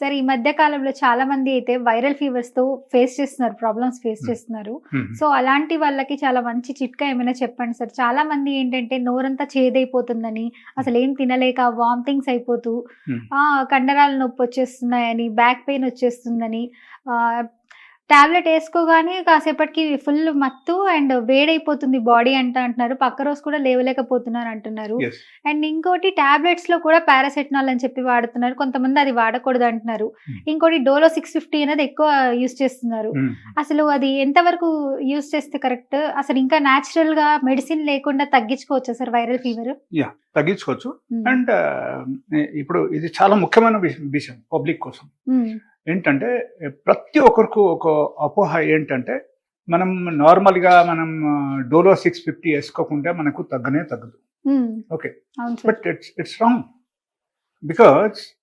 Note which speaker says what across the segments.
Speaker 1: సరే ఈ మధ్య కాలంలో చాలా మంది అయితే వైరల్ ఫీవర్స్తో ఫేస్ చేస్తున్నారు ప్రాబ్లమ్స్ ఫేస్. చేస్తున్నారు సో అలాంటి వాళ్ళకి చాలా మంచి చిట్కా ఏమైనా చెప్పండి సార్ చాలా మంది ఏంటంటే నోరంతా చేదైపోతుందని అసలు ఏం తినలేక వామిటింగ్స్ అయిపోతూ. ఆ కండరాల నొప్పి వచ్చేస్తున్నాయని బ్యాక్ పెయిన్ వచ్చేస్తుందని టాబ్లెట్ వేసుకోగానే కాసేపటికి ఫుల్ మత్తు అండ్ వేడైపోతుంది బాడీ అంట అంటున్నారు. పక్క రోజు కూడా లేవలేకపోతున్నారు అంటున్నారు. అండ్ ఇంకోటి టాబ్లెట్స్లో కూడా పారాసెటనాల్ అని చెప్పి వాడుతున్నారు. కొంతమంది అది వాడకూడదు అంటున్నారు.
Speaker 2: Hmm.
Speaker 1: ఇంకోటి డోలో సిక్స్ ఫిఫ్టీ అనేది ఎక్కువ యూస్ చేస్తున్నారు. అసలు అది ఎంతవరకు యూస్ చేస్తే కరెక్ట్? అసలు ఇంకా న్యాచురల్గా మెడిసిన్ లేకుండా తగ్గించుకోవచ్చా సార్ వైరల్ ఫీవర్?
Speaker 2: తగ్గించుకోవచ్చు. అండ్ ఇప్పుడు ఇది చాలా ముఖ్యమైన విష- విషయం పబ్లిక్ కోసం. ఏంటంటే ప్రతి ఒక్కరికి ఒక అపోహ ఏంటంటే మనం నార్మల్గా మనం డోలో సిక్స్ ఫిఫ్టీ వేసుకోకుంటే మనకు తగ్గనే తగ్గదు. Okay. But it's it's wrong. Because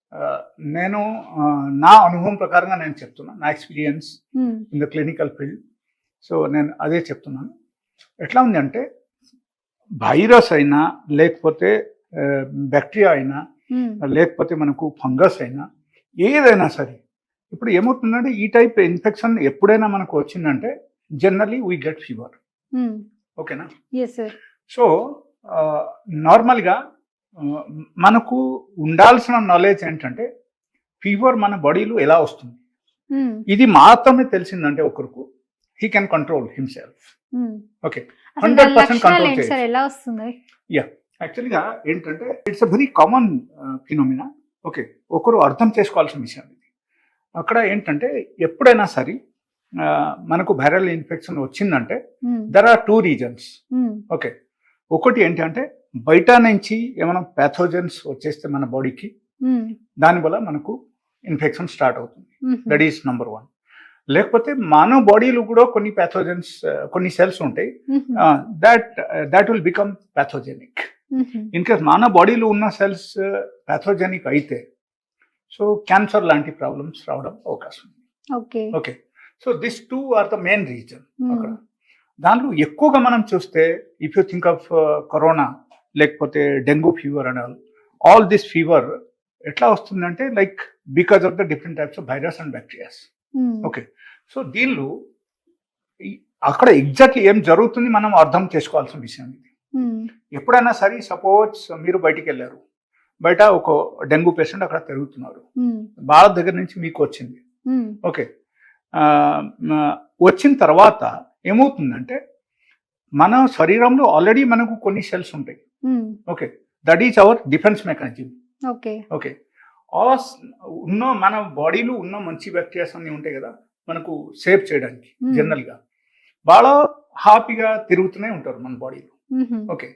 Speaker 2: నేను నా అనుభవం ప్రకారంగా నేను చెప్తున్నా నా experience in the clinical field. So నేను అదే చెప్తున్నాను. ఎట్లా ఉంది అంటే వైరస్ అయినా లేకపోతే బ్యాక్టీరియా అయినా లేకపోతే మనకు ఫంగస్ అయినా ఏదైనా సరే ఇప్పుడు ఏమవుతుందంటే ఈ టైప్ ఇన్ఫెక్షన్ ఎప్పుడైనా మనకు వచ్చిందంటే జనరలీ వీ గెట్ ఫీవర్. ఓకేనా? సో నార్మల్గా మనకు ఉండాల్సిన నాలెడ్జ్ ఏంటంటే ఫీవర్ మన బాడీలో ఎలా వస్తుంది? ఇది మాత్రమే తెలిసిందంటే ఒకరికి he can control himself. Okay.
Speaker 1: అసలు
Speaker 2: 100%
Speaker 1: దాని లక్షణాలు
Speaker 2: control
Speaker 1: ఏంటి సార్?
Speaker 2: చేయొచ్చు.
Speaker 1: ఎలా వస్తుంది?
Speaker 2: యాక్చువల్గా ఏంటంటే it's a very common phenomena okay. ఒకరు అర్థం చేసుకోవాల్సిన విషయం ఇది. అక్కడ ఏంటంటే ఎప్పుడైనా సరే మనకు వైరల్ ఇన్ఫెక్షన్ వచ్చిందంటే there are two reasons okay. ఒకటి ఏంటంటే బయట నుంచి ఏమైనా ప్యాథోజన్స్ వచ్చేస్తే మన బాడీకి దానివల్ల మనకు ఇన్ఫెక్షన్ స్టార్ట్ అవుతుంది. దట్ ఈస్ నంబర్ వన్ లేకపోతే మన బాడీలో కూడా కొన్ని ప్యాథోజన్స్ కొన్ని సెల్స్ ఉంటాయి. That that will become pathogenic in case మన బాడీలో ఉన్న సెల్స్ ప్యాథోజెనిక్ అయితే సో క్యాన్సర్ లాంటి ప్రాబ్లమ్స్ రావడం అవకాశం ఉంది.
Speaker 1: Okay.
Speaker 2: Okay. So this two are the main reason అక్కడ. దాంట్లో ఎక్కువగా మనం చూస్తే if you think of corona లేకపోతే dengue fever and all all this fever ఎట్లా వస్తుందంటే like because of the different types of virus and bacterias okay so దీనిలో అక్కడ ఎగ్జాక్ట్లీ ఏం జరుగుతుంది మనం అర్థం చేసుకోవాల్సిన విషయం ఇది. ఎప్పుడైనా సరే సపోజ్ మీరు బయటికి వెళ్ళారు. బయట ఒక డెంగ్యూ పేషెంట్ అక్కడ తిరుగుతున్నారు. వాళ్ళ దగ్గర నుంచి మీకు వచ్చింది. ఓకే వచ్చిన తర్వాత ఏమవుతుందంటే మన శరీరంలో ఆల్రెడీ మనకు కొన్ని సెల్స్ ఉంటాయి. Okay that is our defence mechanism
Speaker 1: okay
Speaker 2: okay ఆ స్- ఉన్న మన బాడీలో ఉన్న మంచి బ్యాక్టీరియాస్ అన్ని ఉంటాయి కదా మనకు సేవ్ చేయడానికి
Speaker 1: Hmm.
Speaker 2: జనరల్గా బాగా హ్యాపీగా తిరుగుతూనే ఉంటారు మన బాడీలో. ఓకే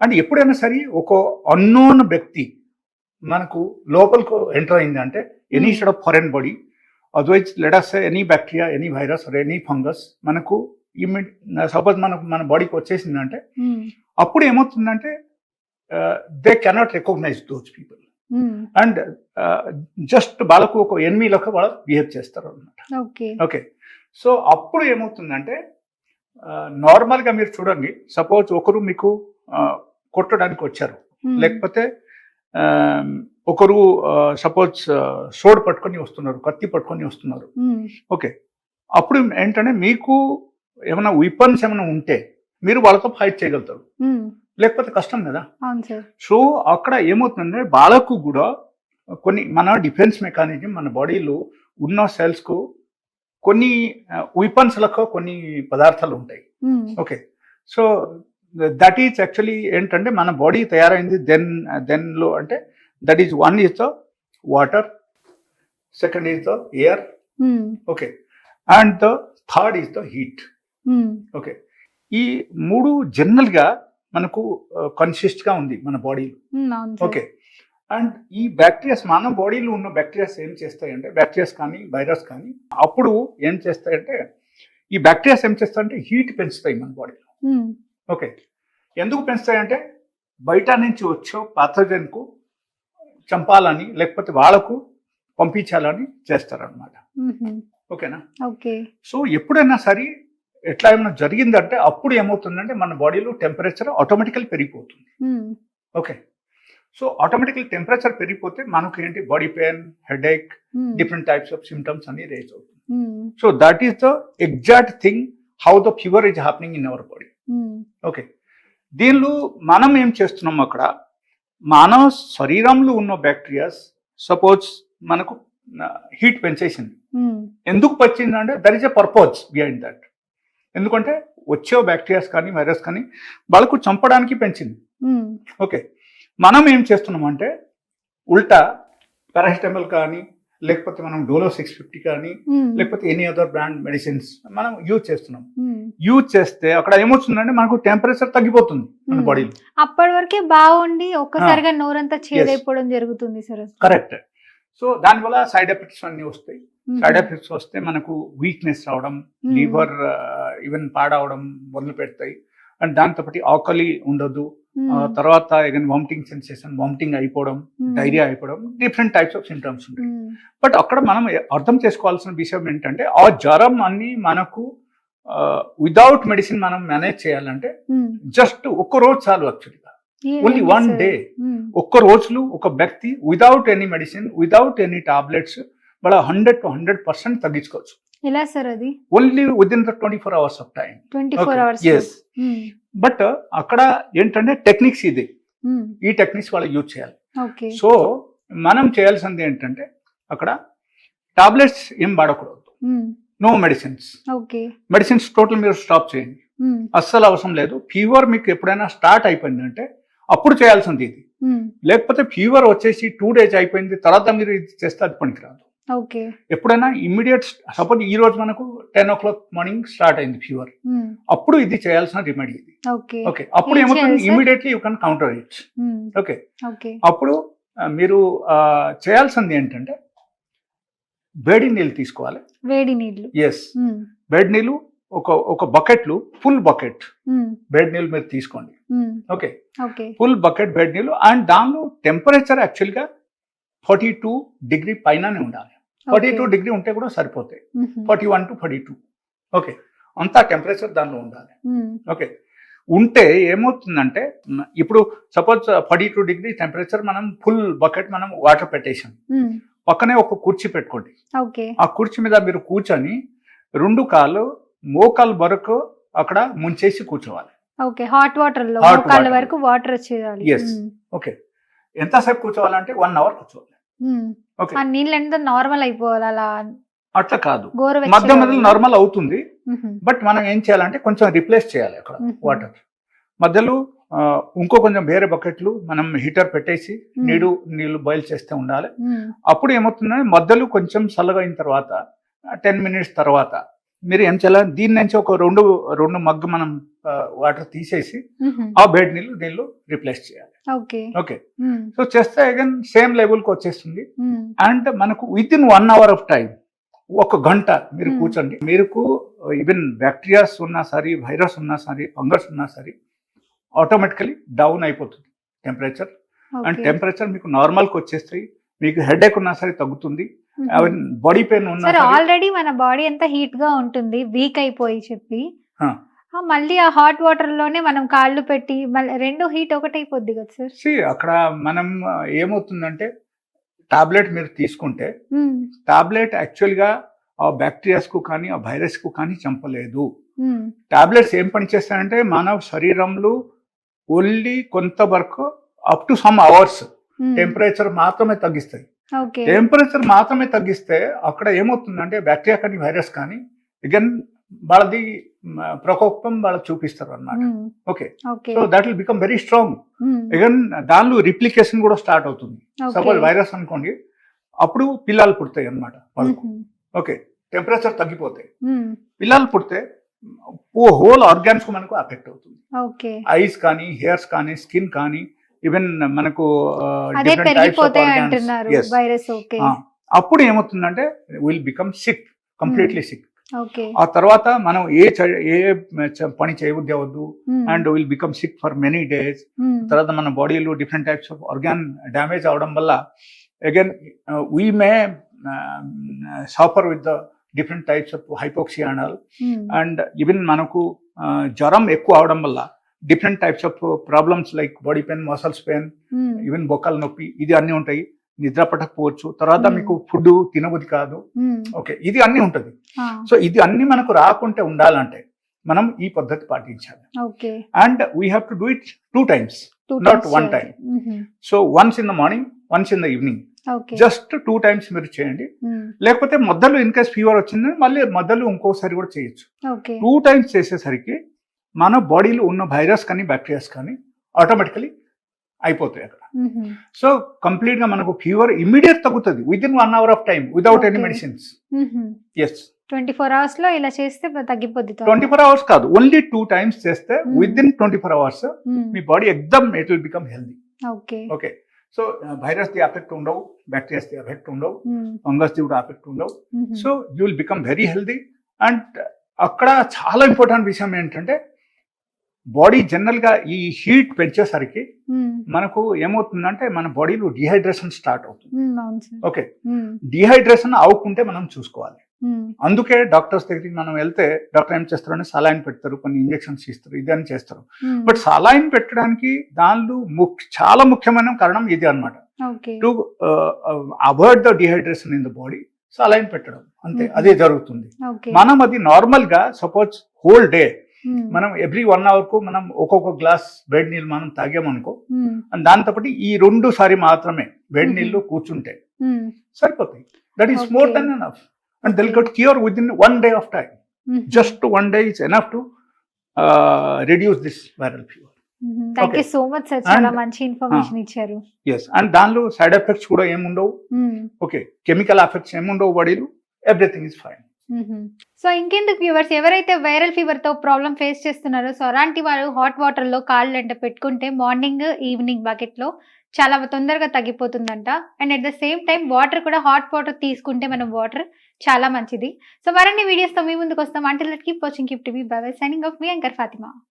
Speaker 2: అండ్ ఎప్పుడైనా సరే ఒక అన్నోన్ వ్యక్తి మనకు లోపలికి ఎంటర్ అయింది అంటే any
Speaker 1: Hmm.
Speaker 2: Shed of foreign body otherwise let us any bacteria any virus or any fungus మనకు ఇమ్మిడి సపోజ్ మనకు మన బాడీకి వచ్చేసిందంటే అప్పుడు ఏమవుతుందంటే they cannot recognise those people and just వాళ్ళకు ఒక ఎనిమిలకు వాళ్ళు బిహేవ్ చేస్తారు అనమాట
Speaker 1: ఓకే
Speaker 2: సో అప్పుడు ఏమవుతుందంటే నార్మల్గా మీరు చూడండి. సపోజ్ ఒకరు మీకు కొట్టడానికి వచ్చారు. లేకపోతే ఆ, ఒకరు సపోజ్ సోడ్ పట్టుకొని వస్తున్నారు కత్తి పట్టుకొని వస్తున్నారు. ఓకే అప్పుడు ఏంటంటే మీకు ఏమైనా విపన్స్ ఏమైనా ఉంటే మీరు వాళ్ళతో ఫైట్ చేయగలుగుతారు. లేకపోతే కష్టం కదా? సో అక్కడ ఏమవుతుందంటే వాళ్ళకు కూడా కొన్ని మన డిఫెన్స్ మెకానిజం మన బాడీలో ఉన్న సెల్స్కు కొన్ని విపన్స్లకు కొన్ని పదార్థాలు ఉంటాయి. Okay. So that is actually ఏంటంటే మన బాడీ తయారైంది దెన్ దెన్లో అంటే that is one is the water second is the air okay. And the third is the heat okay. ఈ మూడు జనరల్గా మనకు కన్సిస్ట్గా ఉంది మన బాడీలో ఓకే. అండ్ ఈ బ్యాక్టీరియాస్ మన బాడీలో ఉన్న బ్యాక్టీరియాస్ ఏం చేస్తాయంటే బ్యాక్టీరియాస్ కానీ వైరస్ కానీ అప్పుడు ఏం చేస్తాయంటే ఈ బ్యాక్టీరియాస్ ఏం చేస్తాయంటే హీట్ పెంచుతాయి మన బాడీలో ఓకే. ఎందుకు పెంచుతాయంటే బయట నుంచి వచ్చే పాథోజన్కు చంపాలని లేకపోతే వాళ్ళకు పంపించాలని చేస్తారనమాట ఓకేనా?
Speaker 1: ఓకే.
Speaker 2: సో ఎప్పుడైనా సరే ఎట్లా ఏమైనా జరిగిందంటే అప్పుడు ఏమవుతుందంటే మన బాడీలో టెంపరేచర్ ఆటోమేటికల్ పెరిగిపోతుంది. ఓకే సో ఆటోమేటిక్లీ టెంపరేచర్ పెరిగిపోతే మనకు ఏంటి body pain headache different types of symptoms అన్ని రేజ్ అవుతుంది so that is the exact thing how the fever is happening in our body okay దీనిలో మనం ఏం చేస్తున్నాం అక్కడ? మానవ శరీరంలో ఉన్న బ్యాక్టీరియాస్ సపోజ్ మనకు హీట్ పెంచేసింది.
Speaker 1: ఉమ్,
Speaker 2: ఎందుకు వచ్చింది అంటే there is a purpose behind that ఎందుకంటే వచ్చే బ్యాక్టీరియాస్ కానీ వైరస్ కానీ వాళ్ళకు చంపడానికి పెంచింది. ఓకే. మనం ఏం చేస్తున్నాం అంటే ఉల్టా పారాసిటమాల్ కానీ లేకపోతే మనం డోలో సిక్స్ ఫిఫ్టీ కానీ లేకపోతే ఎనీ అదర్ బ్రాండ్ మెడిసిన్స్ మనం యూజ్ చేస్తున్నాం. యూజ్ చేస్తే అక్కడ ఏమవుతుందంటే మనకు టెంపరేచర్ తగ్గిపోతుంది మన. బాడీలో.
Speaker 1: అప్పటి వరకే బాగుండి ఒక్కసారిగా నోరంతా చేదైపోవడం జరుగుతుంది సార్
Speaker 2: కరెక్ట్. సో దానివల్ల సైడ్ ఎఫెక్ట్స్ అన్ని వస్తాయి. సైడ్ ఎఫెక్ట్స్ వస్తే మనకు వీక్నెస్ రావడం
Speaker 1: ఉమ్,
Speaker 2: లివర్ ఈవెన్ పాడవడం మొదలు పెడతాయి. అండ్ దాంతో పాటు ఆకలి ఉండదు. ఆ తర్వాత ఈవెన్ వామిటింగ్ సెన్సేషన్ వామిటింగ్ అయిపోవడం డైరియా అయిపోవడం డిఫరెంట్ టైప్స్ ఆఫ్ సింటమ్స్ ఉంటాయి. బట్ అక్కడ మనం అర్థం చేసుకోవాల్సిన విషయం ఏంటంటే ఆ జ్వరం అన్ని మనకు వితౌట్ మెడిసిన్ మనం మేనేజ్ చేయాలంటే. జస్ట్ ఒక్క రోజు చాలు యాక్చువల్గా ఓన్లీ వన్? డే ఒక్క రోజులు ఒక వ్యక్తి without any medicine without any tablets వాళ్ళ హండ్రెడ్ టు హండ్రెడ్ పర్సెంట్ తగ్గించుకోవచ్చు.
Speaker 1: ఎలా సార్ అది?
Speaker 2: Only within the twenty four hours of time
Speaker 1: twenty four hours
Speaker 2: yes but అక్కడ ఏంటంటే టెక్నిక్స్ ఇది. ఈ టెక్నిక్స్ వాళ్ళు యూజ్ చేయాలి. సో మనం చేయాల్సింది ఏంటంటే అక్కడ టాబ్లెట్స్ ఏం వాడకూడదు. No medicines
Speaker 1: okay
Speaker 2: medicines total మీరు స్టాప్ చేయండి. అస్సలు అవసరం లేదు. ఫీవర్ మీకు ఎప్పుడైనా స్టార్ట్ అయిపోయిందంటే అప్పుడు చేయాల్సింది ఇది. లేకపోతే ఫీవర్ వచ్చేసి టూ డేస్ అయిపోయింది తర్వాత మీరు ఇది చేస్తే అది పనికిరాదు.
Speaker 1: ఓకే.
Speaker 2: ఎప్పుడైనా ఇమ్మీడియట్ సపోజ్ ఈ రోజు మనకు ten o'clock morning start అయింది ఫీవర్. అప్పుడు ఇది చేయాల్సిన రెమెడీ ఇది.
Speaker 1: ఓకే.
Speaker 2: అప్పుడు ఏమవుతుంది? Immediately you can counter it. Okay. అప్పుడు మీరు చేయాల్సింది ఏంటంటే వేడి నీళ్ళు తీసుకోవాలి.
Speaker 1: వేడి నీళ్ళు
Speaker 2: ఎస్ వేడి నీళ్ళు ఒక ఒక బకెట్లు ఫుల్ బకెట్. వేడి నీళ్ళు మీరు తీసుకోండి. ఓకే. ఫుల్ బకెట్ వేడి నీళ్ళు అండ్ దానిలో టెంపరేచర్ యాక్చువల్గా ఫార్టీ టూ డిగ్రీ పైననే ఉండాలి. ఫార్టీ టూ డిగ్రీ ఉంటే కూడా సరిపోతాయి. Forty one to forty two. Okay. అంతా టెంపరేచర్ దానిలో ఉండాలి. ఓకే. ఉంటే ఏమవుతుందంటే ఇప్పుడు suppose forty two degree temperature మనం ఫుల్ బకెట్ మనం వాటర్ పెట్టేసాం. పక్కనే ఒక కుర్చీ పెట్టుకోండి. ఆ కుర్చీ మీద మీరు కూర్చొని రెండు కాళ్ళు మోకాలు వరకు అక్కడ ముంచేసి కూర్చోవాలి.
Speaker 1: ఓకే. Hot water. లో. వరకు వాటర్ వచ్చేయాలి.
Speaker 2: Yes. ఓకే. ఎంతసేపు కూర్చోవాలంటే వన్ అవర్ కూర్చోవాలి. ఓకే
Speaker 1: ఆ నీళ్ళు ఎంత నార్మల్ అయిపోవాలి అలా
Speaker 2: అట్లా కాదు. మధ్య మధ్యలో నార్మల్ అవుతుంది. బట్ మనం ఏం చేయాలంటే కొంచెం రిప్లేస్ చేయాలి అక్కడ. వాటర్ మధ్యలో ఇంకో కొంచెం వేరే బకెట్లు మనం హీటర్ పెట్టేసి నీడు నీళ్ళు బాయిల్ చేస్తే ఉండాలి. అప్పుడు ఏమవుతుందంటే మధ్యలో కొంచెం చల్లగా అయిన తర్వాత టెన్ మినిట్స్ తర్వాత మీరు ఏం చేయాలి? దీని నుంచి ఒక రెండు రెండు మగ్గు మనం వాటర్ తీసేసి ఆ బెడ్ నీళ్ళు నీళ్ళు రిప్లేస్ చేయాలి.
Speaker 1: ఓకే.
Speaker 2: ఓకే. సో చేస్తే అగైన్ సేమ్ లెవెల్కి వచ్చేస్తుంది. అండ్ మనకు within one hour of time ఒక గంట మీరు. కూర్చోండి. మీకు ఈవెన్ బ్యాక్టీరియాస్ ఉన్నా సరే వైరస్ ఉన్నా సరే ఫంగస్ ఉన్నా సరే ఆటోమేటికలీ డౌన్ అయిపోతుంది టెంపరేచర్. అండ్ టెంపరేచర్ మీకు నార్మల్కి వచ్చేస్తాయి. మీకు హెడేక్ ఉన్నా సరే తగ్గుతుంది. బాడీ పెయిన్ ఉన్నా
Speaker 1: ఆల్రెడీ మన బాడీ ఎంత హీట్గా ఉంటుంది వీక్ అయిపోయి చెప్పి. మళ్ళీ ఆ హాట్ వాటర్లోనే మనం కాళ్ళు పెట్టి మళ్ళీ రెండు హీట్ ఒకటైపోద్ది కదా సార్
Speaker 2: See, అక్కడ మనం ఏమవుతుందంటే టాబ్లెట్ మీరు తీసుకుంటే టాబ్లెట్ యాక్చువల్గా ఆ బ్యాక్టీరియాస్కు కానీ ఆ వైరస్కు కానీ చంపలేదు. టాబ్లెట్స్ ఏం పని చేస్తాయంటే మానవ శరీరంలో ఓన్లీ కొంతవరకు up to some hours temperature మాత్రమే తగ్గిస్తాయి. టెంపరేచర్ మాత్రమే తగ్గిస్తే అక్కడ ఏమవుతుందంటే బ్యాక్టీరియా కానీ వైరస్ కానీ అగైన్ వాళ్ళది ప్రకోపం వాళ్ళకి చూపిస్తారు అన్నమాట okay. So that will become very strong again దానిలో రిప్లికేషన్ కూడా స్టార్ట్ అవుతుంది. సపోజ్ వైరస్ అనుకోండి అప్పుడు పిల్లలు పుడతాయి అన్నమాట వాళ్ళకు. ఓకే. టెంపరేచర్ తగ్గిపోతాయి. పిల్లలు పుడితే ఓ హోల్ ఆర్గాన్స్కు మనకు అఫెక్ట్ అవుతుంది. ఐస్ కానీ హెయిర్స్ కానీ స్కిన్ కానీ ఈవెన్ మనకు అప్పుడు ఏమవుతుందంటే will become sick completely sick ఆ తర్వాత మనం ఏ ఏ పని అవ్వద్దు and will become sick for many days. తర్వాత మన బాడీలో different types of organ damage అవడం వల్ల again we may suffer with the different types of hypoxia and and even మనకు జ్వరం ఎక్కువ అవడం వల్ల different types of problems like body pain muscles pain even బొక్కల నొప్పి ఇది అన్ని ఉంటాయి. నిద్ర పట్టకపోవచ్చు తర్వాత. మీకు ఫుడ్ తినబుద్ధి కాదు. ఓకే ఇది అన్ని ఉంటుంది. సో ఇది అన్ని మనకు రాకుంటే ఉండాలంటే మనం ఈ పద్ధతి పాటించాలి. And we have to do it two times
Speaker 1: two
Speaker 2: one
Speaker 1: చేయాలి. మ్హూ.
Speaker 2: So once in the morning once in the evening. Just two times మీరు చేయండి. లేకపోతే మధ్యలో ఇన్ కేస్ ఫీవర్ వచ్చింది మళ్ళీ మధ్యలో ఇంకోసారి కూడా చేయొచ్చు. టూ టైమ్స్ చేసేసరికి మన బాడీలో ఉన్న వైరస్ కానీ బ్యాక్టీరియాస్ కానీ ఆటోమేటికలీ అయిపోతాయి అక్కడ. సో కంప్లీట్గా మనకు ఫీవర్ ఇమీడియట్ తగ్గుతుంది within one hour of time without any. Medicines. Yes
Speaker 1: twenty four అవర్స్లో ఇలా చేస్తే తగ్గిపోద్ది త్వరగా.
Speaker 2: ట్వంటీ ఫోర్ అవర్స్ కాదు ఓన్లీ టూ టైమ్స్ చేస్తే. Within twenty four hours మీ body ఎక్దమ్ it will become healthy
Speaker 1: okay
Speaker 2: okay so virus the effect ఉండవు bacterias ది ఎఫెక్ట్ ఉండవు ఫంగస్ ది కూడా ఎఫెక్ట్ ఉండవు. So you will become very healthy and అక్కడ చాలా ఇంపార్టెంట్ విషయం ఏంటంటే బాడీ జనరల్గా ఈ హీట్ పెంచేసరికి మనకు ఏమవుతుందంటే మన బాడీలో డిహైడ్రేషన్ స్టార్ట్ అవుతుంది. ఓకే. డిహైడ్రేషన్ అవ్వకుంటే మనం చూసుకోవాలి. అందుకే డాక్టర్స్ దగ్గరికి మనం వెళ్తే డాక్టర్ ఏం చేస్తారంటే సలాయిన్ పెడతారు కొన్ని ఇంజెక్షన్స్ ఇస్తారు ఇది అని చేస్తారు. బట్ సలాయిన్ పెట్టడానికి దానిలో చాలా ముఖ్యమైన కారణం ఇది అన్నమాట.
Speaker 1: Okay.
Speaker 2: To avoid the dehydration in the body saline పెట్టడం. అంతే. అదే జరుగుతుంది. మనం అది నార్మల్గా సపోజ్ హోల్ డే మనం ఎవ్రీ వన్ అవర్కు మనం ఒక్కొక్క గ్లాస్ వేడి నీళ్ళు మనం తాగామనుకో
Speaker 1: ఉమ్,
Speaker 2: and దాంతో పాటు ఈ రెండు సారి మాత్రమే వేడి
Speaker 1: Mhm.
Speaker 2: నీళ్ళు కూర్చుంటే సరిపోతాయి. That is more. Then enough and will get cure within one day of time. Just one day is enough to reduce this viral fever
Speaker 1: thank you
Speaker 2: Okay.
Speaker 1: So much sir చాలా
Speaker 2: And-
Speaker 1: మంచి information ఇచ్చారు.
Speaker 2: Yes and దానిలో side effects కూడా ఏముండవు. Okay chemical effects ఏముండవు బాడీలో everything is fine.
Speaker 1: So ఇంకెందుకు viewers ఎవరైతే వైరల్ ఫీవర్తో ప్రాబ్లం ఫేస్ చేస్తున్నారో సో అలాంటి వారు హాట్ వాటర్లో కాళ్ళు అంటే పెట్టుకుంటే మార్నింగ్ ఈవినింగ్ బకెట్లో చాలా తొందరగా తగ్గిపోతుందంట. And at the same time water కూడా హాట్ వాటర్ తీసుకుంటే మనం వాటర్ చాలా మంచిది. సో మరిన్ని వీడియోస్తో మీ ముందుకు వస్తాం. అంటే keep watching keep TV bye bye signing off మీ అంకర్ ఫాతిమా